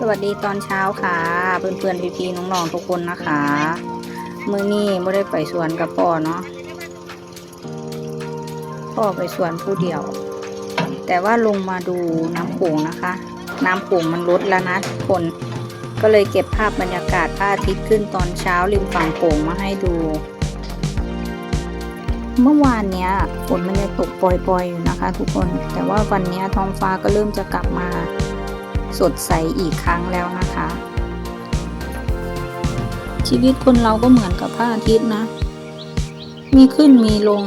สวัสดีตอนเช้าค่ะ เพื่อนๆพี่ๆน้องๆทุกคนนะคะ มือนี้ไม่ได้ไปสวนกับพ่อเนาะพ่อไปสวนผู้เดียว แต่ว่าลงมาดูน้ำโขงนะคะ น้ำโขงมันลดแล้วนะทุกคนก็เลยเก็บภาพบรรยากาศพระอาทิตย์ขึ้นตอนเช้าริมฝั่งโขงมาให้ดู เมื่อวานเนี้ยฝนมันยังตกปล่อยๆอยู่นะคะ ทุกคนแต่ว่าวันเนี้ยท้องฟ้าก็เริ่มจะกลับมา สดใสอีกครั้งแล้วนะคะ ชีวิตคนเราก็เหมือนกับพระอาทิตย์นะ มีขึ้นมีลง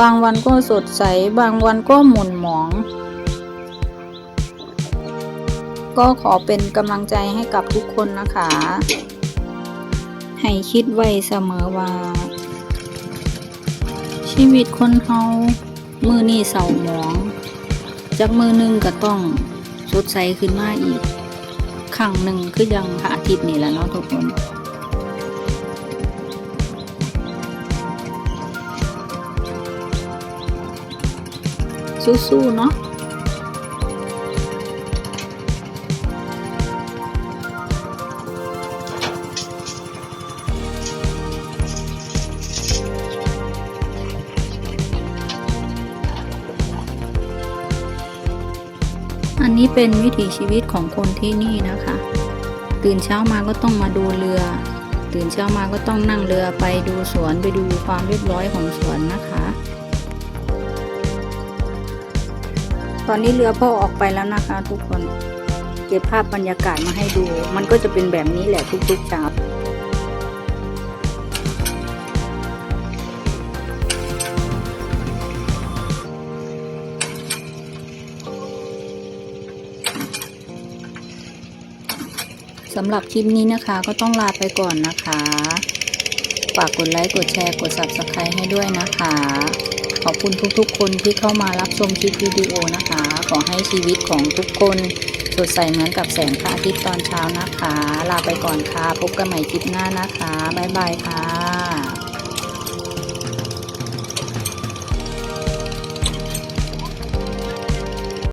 บางวันก็สดใส บางวันก็หม่นหมอง ก็ขอเป็นกำลังใจให้กับทุกคนนะคะ ให้คิดไว้เสมอว่า ชีวิตคนเฮามือนี่เศร้าหมอง จากมือหนึงก็ต้อง สดใสขึ้นมาอีกครั้งหนึ่งคือยังพระอาทิตย์นี่แหละเนาะทุกคนสู้ๆเนาะ อันนี้เป็นวิถีชีวิตของคนที่นี่นะคะ ตื่นเช้ามาก็ต้องมาดูเรือ ตื่นเช้ามาก็ต้องนั่งเรือไปดูสวนไปดูความเรียบร้อยของสวนนะคะ ตอนนี้เรือพ่อออกไปแล้วนะคะทุกคน เก็บภาพบรรยากาศมาให้ดู มันก็จะเป็นแบบนี้แหละทุกๆเช้า สำหรับคลิปนี้นะคะก็ต้องลาไปก่อนนะคะ ฝากกดไลค์ กดแชร์ กด subscribe ให้ด้วยนะคะ ขอบคุณทุกๆ คนที่เข้ามารับชมคลิปวิดีโอนะคะ ขอให้ชีวิตของทุกคนสดใสเหมือนกับแสงพระอาทิตย์ตอนเช้านะคะ ลาไปก่อนค่ะ พบกันใหม่คลิปหน้านะคะ บ๊ายบายค่ะ